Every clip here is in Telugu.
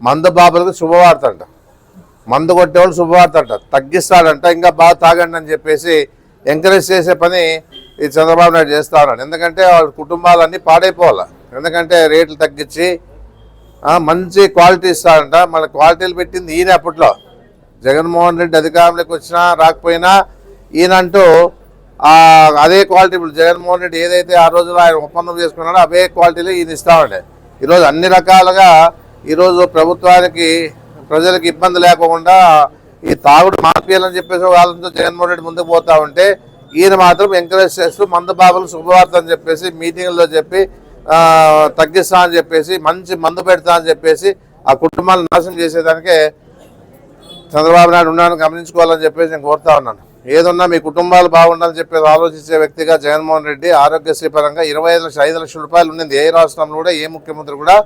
మందు బాబులకు శుభవార్త అంట. మందు కొట్టేవాళ్ళు శుభవార్త అంట. తగ్గిస్తాడంట ఇంకా బాగా తాగండి అని చెప్పేసి ఎంకరేజ్ చేసే పని ఈ చంద్రబాబు నాయుడు చేస్తా ఉన్నాడు. ఎందుకంటే వాళ్ళ కుటుంబాలన్నీ పాడైపోవాలి? ఎందుకంటే రేట్లు తగ్గించి మంచి క్వాలిటీ ఇస్తాడంట. మన క్వాలిటీలు పెట్టింది ఈయన అప్పట్లో. జగన్మోహన్ రెడ్డి అధికారంలోకి వచ్చినా రాకపోయినా ఈయనంటూ అదే క్వాలిటీ ఇప్పుడు జగన్మోహన్ రెడ్డి ఏదైతే ఆ రోజులో ఆయన ఒప్పందం చేసుకున్నాడో అవే క్వాలిటీలు ఈయన ఇస్తామండి ఈరోజు అన్ని రకాలుగా ఈరోజు ప్రభుత్వానికి ప్రజలకు ఇబ్బంది లేకుండా ఈ తాగుడు మాఫియాలని చెప్పేసి వాళ్ళతో జగన్మోహన్ రెడ్డి ముందుకు పోతా ఉంటే ఈయన మాత్రం ఎంకరేజ్ చేస్తూ మందు బాబులు శుభవార్త అని చెప్పేసి మీటింగ్లో చెప్పి ఆ, తగ్గిస్తా అని చెప్పేసి మంచి మందు పెడతా అని చెప్పేసి ఆ కుటుంబాలను నాశనం చేసేదానికే చంద్రబాబు నాయుడు ఉన్నాను గమనించుకోవాలని చెప్పేసి నేను కోరుతా ఉన్నాను. ఏదన్నా మీ కుటుంబాలు బాగుండాలని చెప్పేసి ఆలోచించే వ్యక్తిగా జగన్మోహన్ రెడ్డి ఆరోగ్యశ్రీ పరంగా ఇరవై ఐదు లక్షల ఐదు లక్షల రూపాయలు ఉండింది ఏ రాష్ట్రంలో కూడా ఏ ముఖ్యమంత్రి కూడా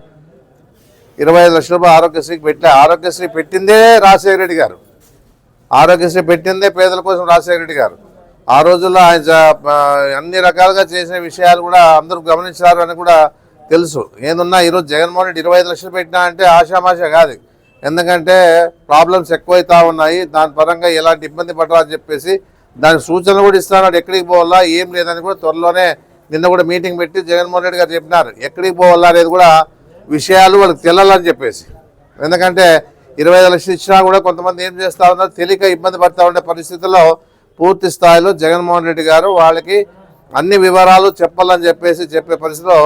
ఇరవై ఐదు లక్షల రూపాయలు ఆరోగ్యశ్రీకి పెట్టా ఆరోగ్యశ్రీ పెట్టిందే రాజశేఖర రెడ్డి గారు. ఆరోగ్యశ్రీ పెట్టిందే పేదల కోసం రాజశేఖర రెడ్డి గారు. ఆ రోజుల్లో ఆయన అన్ని రకాలుగా చేసిన విషయాలు కూడా అందరూ గమనించారు అని కూడా తెలుసు. ఏదున్నా ఈరోజు జగన్మోహన్ రెడ్డి ఇరవై ఐదు లక్షలు పెట్టినా అంటే ఆషామాష కాదు. ఎందుకంటే ప్రాబ్లమ్స్ ఎక్కువైతా ఉన్నాయి. దాని పరంగా ఎలాంటి ఇబ్బంది పడరా చెప్పేసి దానికి సూచనలు కూడా ఇస్తున్నాడు. ఎక్కడికి పోవాలా ఏం లేదని కూడా త్వరలోనే నిన్న కూడా మీటింగ్ పెట్టి జగన్మోహన్ రెడ్డి గారు చెప్పినారు. ఎక్కడికి పోవాలా అనేది కూడా విషయాలు వాళ్ళకి తెల్లాలని చెప్పేసి. ఎందుకంటే ఇరవై ఐదు లక్షలు ఇచ్చినా కూడా కొంతమంది ఏం చేస్తా ఉన్నారు? తెలియక ఇబ్బంది పడతా ఉండే పరిస్థితుల్లో పూర్తి స్థాయిలో జగన్మోహన్ రెడ్డి గారు వాళ్ళకి అన్ని వివరాలు చెప్పాలని చెప్పేసి చెప్పే పరిస్థితిలో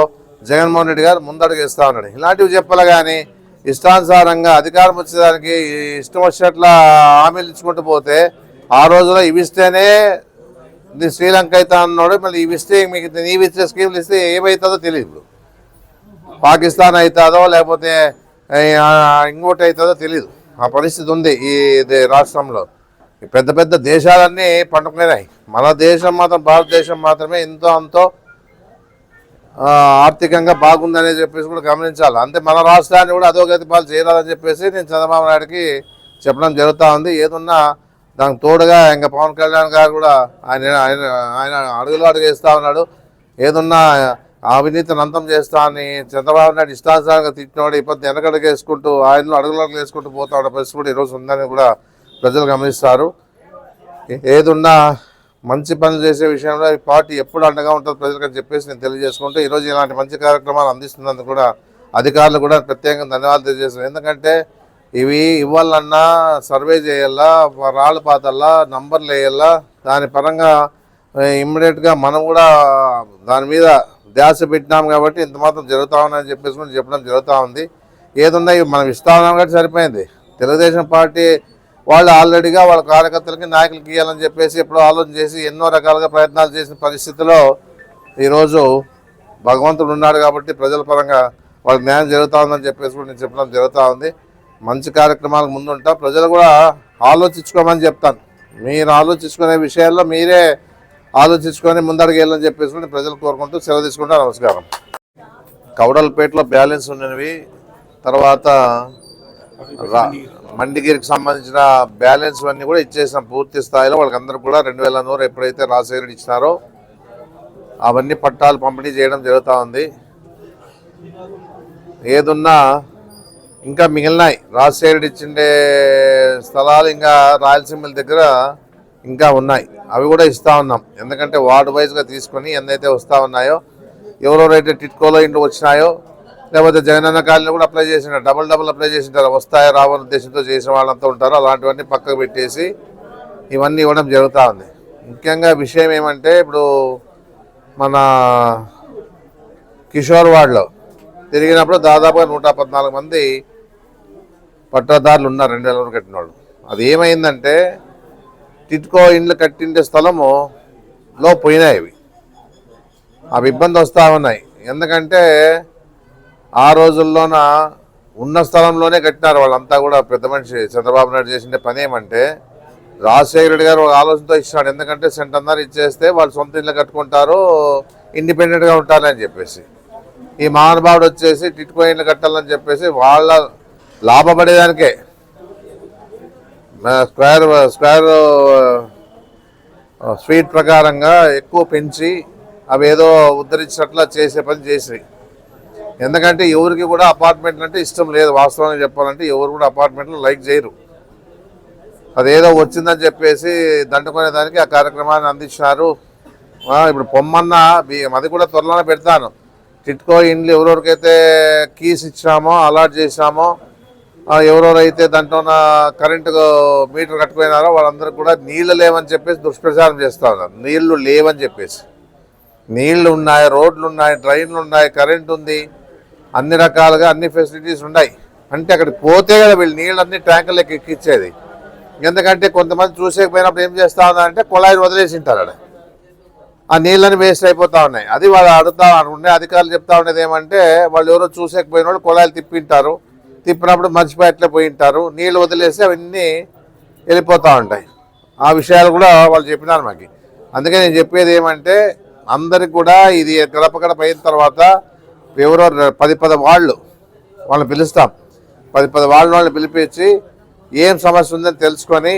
జగన్మోహన్ రెడ్డి గారు ముందడుగు ఉన్నాడు. ఇలాంటివి చెప్పాలి కానీ ఇష్టానుసారంగా అధికారం వచ్చేదానికి ఇష్టం వచ్చినట్ల హామీలు ఇచ్చుకుంటూ పోతే ఆ రోజులో ఇవి ఇస్తేనే శ్రీలంక అయితే అన్నాడు. మళ్ళీ ఇవి ఇస్తే మీకు నీవి ఇచ్చే స్కీమ్లు ఇస్తే ఏమవుతుందో తెలియదు. పాకిస్తాన్ అవుతుందో లేకపోతే ఇంకోటి అవుతుందో తెలియదు ఆ పరిస్థితి ఉంది ఈ ఇది రాష్ట్రంలో. పెద్ద పెద్ద దేశాలన్నీ పండుకునేనాయి. మన దేశం మాత్రం భారతదేశం మాత్రమే ఎంతో అంతో ఆర్థికంగా బాగుందని చెప్పేసి కూడా గమనించాలి. అంతే మన రాష్ట్రాన్ని కూడా అధోగతి పాలు చేయాలని చెప్పేసి నేను చంద్రబాబు నాయుడికి చెప్పడం జరుగుతూ ఉంది. ఏదున్నా దానికి తోడుగా ఇంకా పవన్ కళ్యాణ్ గారు కూడా ఆయన ఆయన ఆయన అడుగులు అడుగు వేస్తూ ఉన్నాడు. ఏదున్నా అవినీతిని అంతం చేస్తా అని చంద్రబాబు నాయుడు ఇష్టానుసారంగా తిట్టినవాడు ఇబ్బంది వెనకడుగు వేసుకుంటూ ఆయనలో అడుగులు వేసుకుంటూ పోతా ఉన్న పరిస్థితి కూడా ఈరోజు ఉందని కూడా ప్రజలు గమనిస్తారు. ఏదున్నా మంచి పనులు చేసే విషయంలో ఈ పార్టీ ఎప్పుడు అండగా ఉంటుంది ప్రజలకు అని చెప్పేసి నేను తెలియజేసుకుంటూ ఈరోజు ఇలాంటి మంచి కార్యక్రమాలు అందిస్తున్నందుకు కూడా అధికారులు కూడా ప్రత్యేకంగా ధన్యవాదాలు తెలియజేస్తున్నాను. ఎందుకంటే ఇవి ఇవ్వాలన్నా సర్వే చేయాలా రాళ్ళు పాతల్లా నంబర్లు వేయాలా దాని పరంగా ఇమ్మీడియట్గా మనం కూడా దాని మీద ధ్యాస పెట్టినాం కాబట్టి ఇంత మాత్రం జరుగుతా ఉందని చెప్పేసి కూడా చెప్పడం జరుగుతూ ఉంది. ఏదున్నా ఇవి మనం ఇస్తా ఉన్నాం కాబట్టి సరిపోయింది. తెలుగుదేశం పార్టీ వాళ్ళు ఆల్రెడీగా వాళ్ళ కార్యకర్తలకి నాయకులకి ఇవ్వాలని చెప్పేసి ఎప్పుడో ఆలోచన చేసి ఎన్నో రకాలుగా ప్రయత్నాలు చేసిన పరిస్థితిలో ఈరోజు భగవంతుడు ఉన్నాడు కాబట్టి ప్రజల పరంగా వాళ్ళ న్యాయం జరుగుతూ ఉందని చెప్పేసి కూడా నేను చెప్పడం జరుగుతూ ఉంది. మంచి కార్యక్రమాలకు ముందుంటా. ప్రజలు కూడా ఆలోచించుకోమని చెప్తాను. మీరు ఆలోచించుకునే విషయాల్లో మీరే ఆలోచించుకొని ముందడుగు చెప్పేసి ప్రజలు కోరుకుంటూ సెలవు తీసుకుంటా నమస్కారం. కౌడలపేటలో బ్యాలెన్స్ ఉన్నవి తర్వాత రా- మండిగిరికి సంబంధించిన బ్యాలెన్స్ అన్నీ కూడా ఇచ్చేసిన పూర్తి స్థాయిలో. వాళ్ళకందరూ కూడా రెండు వేల నూరు ఎప్పుడైతే రాజశేఖర్ ఇచ్చినారో అవన్నీ పట్టాలు పంపిణీ చేయడం జరుగుతూ ఉంది. ఏదున్నా ఇంకా మిగిలినాయి. రాజశేఖర ఇచ్చిండే స్థలాలు ఇంకా రాయలసీమల దగ్గర ఇంకా ఉన్నాయి. అవి కూడా ఇస్తూ ఉన్నాం. ఎందుకంటే వార్డు వైజ్గా తీసుకొని ఎన్నైతే వస్తూ ఉన్నాయో ఎవరెవరైతే టిట్కోలో ఇంట్లో వచ్చినాయో లేకపోతే జగనన్న కాలనీ కూడా అప్లై చేసిన డబల్ డబల్ అప్లై చేసింటారు వస్తాయో రావని ఉద్దేశంతో చేసిన వాళ్ళంతా ఉంటారు. అలాంటివన్నీ పక్కకు పెట్టేసి ఇవన్నీ ఇవ్వడం జరుగుతూ ఉంది. ముఖ్యంగా విషయం ఏమంటే ఇప్పుడు మన కిషోర్ వార్డులో తిరిగినప్పుడు దాదాపుగా నూట పద్నాలుగు మంది పట్టాదారులు ఉన్నారు. రెండు వేల వరకు కట్టిన వాళ్ళు అది ఏమైందంటే టిట్కో ఇండ్లు కట్టిండే స్థలము లో పోయినాయి అవి అవి ఇబ్బంది వస్తూ ఉన్నాయి. ఎందుకంటే ఆ రోజుల్లోన ఉన్న స్థలంలోనే కట్టినారు వాళ్ళంతా కూడా పెద్ద మనిషి చంద్రబాబు నాయుడు చేసిన పని ఏమంటే రాజశేఖర రెడ్డి గారు ఒక ఆలోచనతో ఇచ్చినాడు. ఎందుకంటే సెంటన్నర ఇచ్చేస్తే వాళ్ళు సొంత ఇల్లు కట్టుకుంటారు ఇండిపెండెంట్గా ఉంటారని చెప్పేసి. ఈ మహానుభావుడు వచ్చేసి టిట్కో ఇండ్లు కట్టాలని చెప్పేసి వాళ్ళ లాభపడేదానికే నా స్క్వేర్ స్క్వేర్ స్వీట్ ప్రకారంగా ఎక్కువ పెంచి అవి ఏదో ఉద్ధరించినట్లా చేసే పని చేసి ఎందుకంటే ఎవరికి కూడా అపార్ట్మెంట్లు అంటే ఇష్టం లేదు వాస్తవంగా చెప్పాలంటే ఎవరు కూడా అపార్ట్మెంట్లు లైక్ చేయరు. అదేదో వచ్చిందని చెప్పేసి దండుకునే దానికి ఆ కార్యక్రమాన్ని అందించినారు. ఇప్పుడు పొమ్మన్న అది కూడా త్వరలోనే పెడతాను. టిట్కో ఇండ్లు ఎవరెవరికైతే కీస్ ఇచ్చామో అలాట్ చేసామో ఎవరెవరైతే దాంట్లో ఉన్న కరెంటు మీటర్ కట్టుకున్నారో వాళ్ళందరూ కూడా నీళ్ళు లేవని చెప్పేసి దుష్ప్రచారం చేస్తూ ఉన్నారు. నీళ్ళు లేవని చెప్పేసి. నీళ్ళు ఉన్నాయి రోడ్లు ఉన్నాయి ట్రైన్లు ఉన్నాయి కరెంట్ ఉంది. అన్ని రకాలుగా అన్ని ఫెసిలిటీస్ ఉన్నాయి. అంటే అక్కడికి పోతే కదా వీళ్ళు నీళ్ళన్నీ ట్యాంకులకి ఎక్కిచ్చేది. ఎందుకంటే కొంతమంది చూసేకపోయినప్పుడు ఏం చేస్తా ఉన్నారంటే కుళాయిని వదిలేసి ఉంటారు అక్కడ ఆ నీళ్ళని వేస్ట్ అయిపోతా ఉన్నాయి. అది వాళ్ళు అడుగుతా ఉండే అధికారులు చెప్తా ఉండేది ఏమంటే వాళ్ళు ఎవరో చూసేకపోయిన వాళ్ళు కుళాయిలు తిప్పింటారు. తిప్పినప్పుడు మర్చిపోయి అట్లే పోయి ఉంటారు. నీళ్ళు వదిలేసి అవన్నీ వెళ్ళిపోతూ ఉంటాయి. ఆ విషయాలు కూడా వాళ్ళు చెప్పినారు మాకు. అందుకే నేను చెప్పేది ఏమంటే అందరికి కూడా ఇది గడప గడప అయిన తర్వాత ఎవరో పది పది వాళ్ళు వాళ్ళని పిలుస్తాం. పది పది వాళ్ళ వాళ్ళని పిలిపించి ఏం సమస్య ఉందని తెలుసుకొని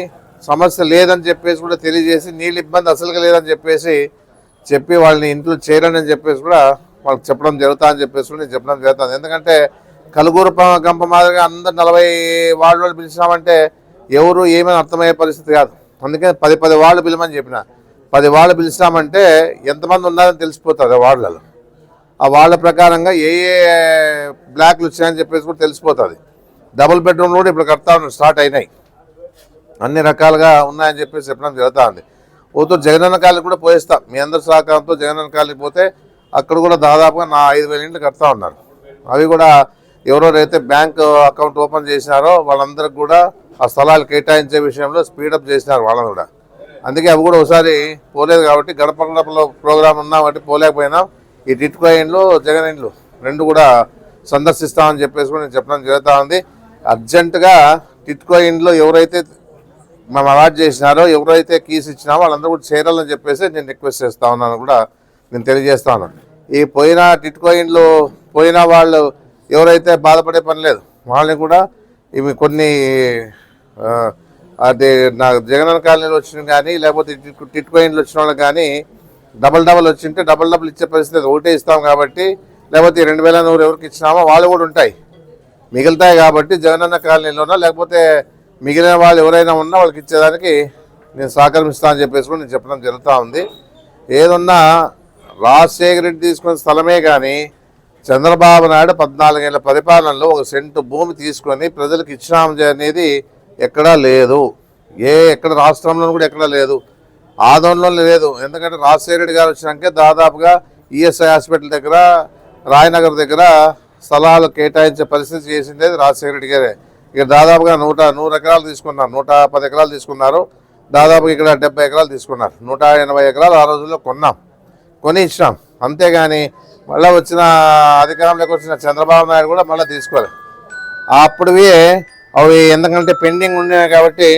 సమస్య లేదని చెప్పేసి కూడా తెలియజేసి నీళ్ళు ఇబ్బంది అసలుగా లేదని చెప్పేసి చెప్పి వాళ్ళని ఇంట్లో చేరని చెప్పేసి కూడా వాళ్ళకి చెప్పడం జరుగుతా అని చెప్పేసి కూడా నేను చెప్పడం జరుగుతుంది ఎందుకంటే కలుగురు గంప మాదిరిగా అందరు నలభై వాళ్ళ వాళ్ళు పిలిచినామంటే ఎవరు ఏమైనా అర్థమయ్యే పరిస్థితి కాదు. అందుకే పది పది వాళ్ళు పిలమని చెప్పిన. పది వాళ్ళు పిలిచినామంటే ఎంతమంది ఉన్నారని తెలిసిపోతుంది ఆ వాళ్ళలో ఆ వాళ్ళ ప్రకారంగా ఏ ఏ బ్లాక్లు వచ్చాయని చెప్పేసి కూడా తెలిసిపోతుంది. డబుల్ బెడ్రూమ్లు కూడా ఇప్పుడు కడతా ఉన్నారు స్టార్ట్ అయినాయి. అన్ని రకాలుగా ఉన్నాయని చెప్పేసి చెప్పడం జరుగుతూ ఉంది. పోతూ జగనన్న కాలకి కూడా పోయిస్తాం. మీ అందరి సహకారంతో జగనన్న కాలకి పోతే అక్కడ కూడా దాదాపుగా నా ఐదు వేల ఇంట్లు కడతా ఉన్నారు. అవి కూడా ఎవరెవరైతే బ్యాంక్ అకౌంట్ ఓపెన్ చేసినారో వాళ్ళందరికి కూడా ఆ స్థలాలు కేటాయించే విషయంలో స్పీడప్ చేసినారు వాళ్ళని కూడా. అందుకే అవి కూడా ఒకసారి పోలేదు కాబట్టి గడప గడపలో ప్రోగ్రామ్ ఉన్నా కాబట్టి పోలేకపోయినాం. ఈ టిట్కో ఇండ్లు జగన్ ఇండ్లు రెండు కూడా సందర్శిస్తామని చెప్పేసి కూడా నేను చెప్పడం జరుగుతూ ఉంది. అర్జెంటుగా టిట్కో ఇండ్లు ఎవరైతే మేము అలాట్ చేసినారో ఎవరైతే కీస్ ఇచ్చినామో వాళ్ళందరూ కూడా చేరాలని చెప్పేసి నేను రిక్వెస్ట్ చేస్తా ఉన్నాను కూడా నేను తెలియజేస్తా ఉన్నాను. ఈ పోయిన టిట్కో ఇండ్లు పోయిన వాళ్ళు ఎవరైతే బాధపడే పని లేదు వాళ్ళని కూడా ఇవి కొన్ని అది నాకు జగనన్న కాలనీలో వచ్చిన కానీ లేకపోతే టిట్- టిట్కో ఇండ్లు వచ్చిన వాళ్ళకి కానీ డబల్ డబల్ వచ్చింటే డబల్ డబల్ ఇచ్చే పరిస్థితి లేదు. ఒకటే ఇస్తాం కాబట్టి లేకపోతే ఈ రెండు వేల నూరు ఎవరికి ఇచ్చినామో వాళ్ళు కూడా ఉంటాయి మిగులుతాయి కాబట్టి జగనన్న కాలనీలోనో లేకపోతే మిగిలిన వాళ్ళు ఎవరైనా ఉన్నా వాళ్ళకి ఇచ్చేదానికి నేను సహకరిస్తా అని చెప్పేసి కూడా నేను చెప్పడం జరుగుతూ ఉంది ఏదన్నా రాజశేఖర రెడ్డి తీసుకున్న స్థలమే కానీ చంద్రబాబు నాయుడు పద్నాలుగేళ్ళ పరిపాలనలో ఒక సెంటు భూమి తీసుకొని ప్రజలకు ఇచ్చినాం అనేది ఎక్కడా లేదు. ఏ ఎక్కడ రాష్ట్రంలో కూడా ఎక్కడా లేదు. ఆదోళనలో లేదు. ఎందుకంటే రాజశేఖర రెడ్డి గారు వచ్చినాకే దాదాపుగా ఈఎస్ఐ హాస్పిటల్ దగ్గర రాయనగర్ దగ్గర స్థలాలు కేటాయించే పరిస్థితి చేసింది రాజశేఖర రెడ్డి గారే. ఇక దాదాపుగా నూట నూరు ఎకరాలు తీసుకున్నారు. నూట పది ఎకరాలు తీసుకున్నారు. దాదాపుగా ఇక్కడ డెబ్బై ఎకరాలు తీసుకున్నారు. నూట ఎనభై ఎకరాలు ఆ రోజుల్లో కొన్నాం. కొని ఇచ్చినాం అంతేగాని మళ్ళీ వచ్చిన అధికారంలోకి వచ్చిన చంద్రబాబు నాయుడు కూడా మళ్ళీ తీసుకోవాలి అప్పుడువి అవి ఎందుకంటే పెండింగ్ ఉండేవి కాబట్టి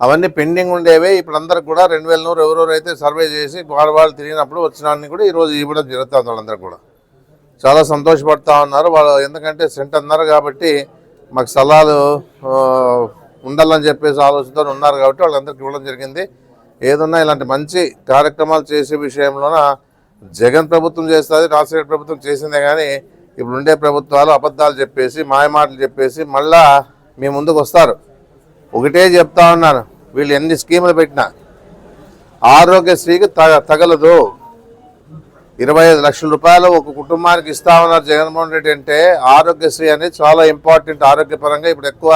అవన్నీ పెండింగ్ ఉండేవి. ఇప్పుడు అందరికి కూడా రెండు వేల నూరు ఎవరెవరైతే సర్వే చేసి వాళ్ళు వాళ్ళు తిరిగినప్పుడు వచ్చినాన్ని కూడా ఈరోజు ఇవ్వడం జరుగుతుంది వాళ్ళందరూ కూడా. చాలా సంతోషపడతా ఉన్నారు. వాళ్ళు ఎందుకంటే సెంట్ అన్నారు కాబట్టి మాకు సలహాలు ఉండాలని చెప్పేసి ఆలోచనతో ఉన్నారు కాబట్టి వాళ్ళందరికీ ఇవ్వడం జరిగింది. ఏదన్నా ఇలాంటి మంచి కార్యక్రమాలు చేసే విషయంలోన జగన్ ప్రభుత్వం చేస్తుంది రాజశేఖర ప్రభుత్వం చేసిందే కానీ ఇప్పుడు ఉండే ప్రభుత్వాలు అబద్ధాలు చెప్పేసి మాయమాటలు చెప్పేసి మళ్ళా మీ ముందుకు వస్తారు. ఒకటే చెప్తా ఉన్నాను వీళ్ళు ఎన్ని స్కీములు పెట్టినా ఆరోగ్యశ్రీకి తగ తగలదు. ఇరవై ఐదు లక్షల రూపాయలు ఒక కుటుంబానికి ఇస్తా ఉన్నారు జగన్మోహన్ రెడ్డి అంటే ఆరోగ్యశ్రీ అనేది చాలా ఇంపార్టెంట్ ఆరోగ్యపరంగా ఇప్పుడు ఎక్కువ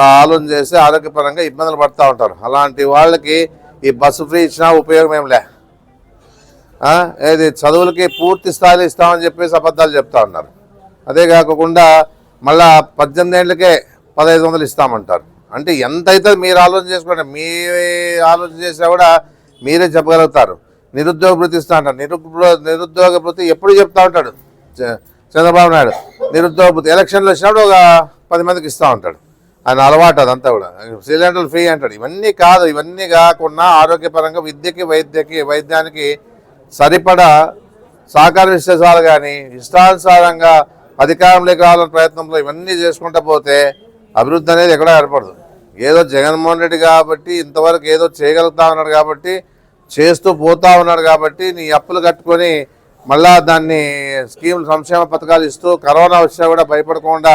ఆలోచన చేసి ఆరోగ్యపరంగా ఇబ్బందులు పడుతూ ఉంటారు. అలాంటి వాళ్ళకి ఈ బస్సు ఫ్రీ ఇచ్చినా ఉపయోగం ఏం లే. ఏది చదువులకి పూర్తి స్థాయిలో ఇస్తామని చెప్పేసి అబద్ధాలు చెప్తా ఉన్నారు. అదే కాకుండా మళ్ళా పద్దెనిమిది ఏళ్ళకే పదహైదు వందలు ఇస్తామంటారు. అంటే ఎంత అయితే మీరు ఆలోచన చేసుకోండి మీ ఆలోచన చేసినా కూడా మీరే చెప్పగలుగుతారు. నిరుద్యోగ భృతి ఇస్తా అంటారు. నిరుద్యోగ నిరుద్యోగ భృతి ఎప్పుడు చెప్తా ఉంటాడు? చ- చంద్రబాబు నాయుడు. నిరుద్యోగ భృతి ఎలక్షన్లు వచ్చినప్పుడు ఒక పది మందికి ఇస్తూ ఉంటాడు. ఆయన అలవాటు అదంతా కూడా. సిలిండర్లు ఫ్రీ అంటాడు. ఇవన్నీ కాదు ఇవన్నీ కాకుండా ఆరోగ్యపరంగా విద్యకి వైద్యకి వైద్యానికి సరిపడా సహకారం ఇస్తే కానీ ఇష్టానుసారంగా అధికారంలోకి రావాలని ప్రయత్నంలో ఇవన్నీ చేసుకుంటా పోతే అభివృద్ధి అనేది ఎక్కడా ఏర్పడదు. ఏదో జగన్మోహన్ రెడ్డి కాబట్టి ఇంతవరకు ఏదో చేయగలుగుతా ఉన్నాడు కాబట్టి చేస్తూ పోతా ఉన్నాడు కాబట్టి నీ అప్పులు కట్టుకొని మళ్ళా దాన్ని స్కీములు సంక్షేమ పథకాలు ఇస్తూ కరోనా వచ్చినా కూడా భయపడకుండా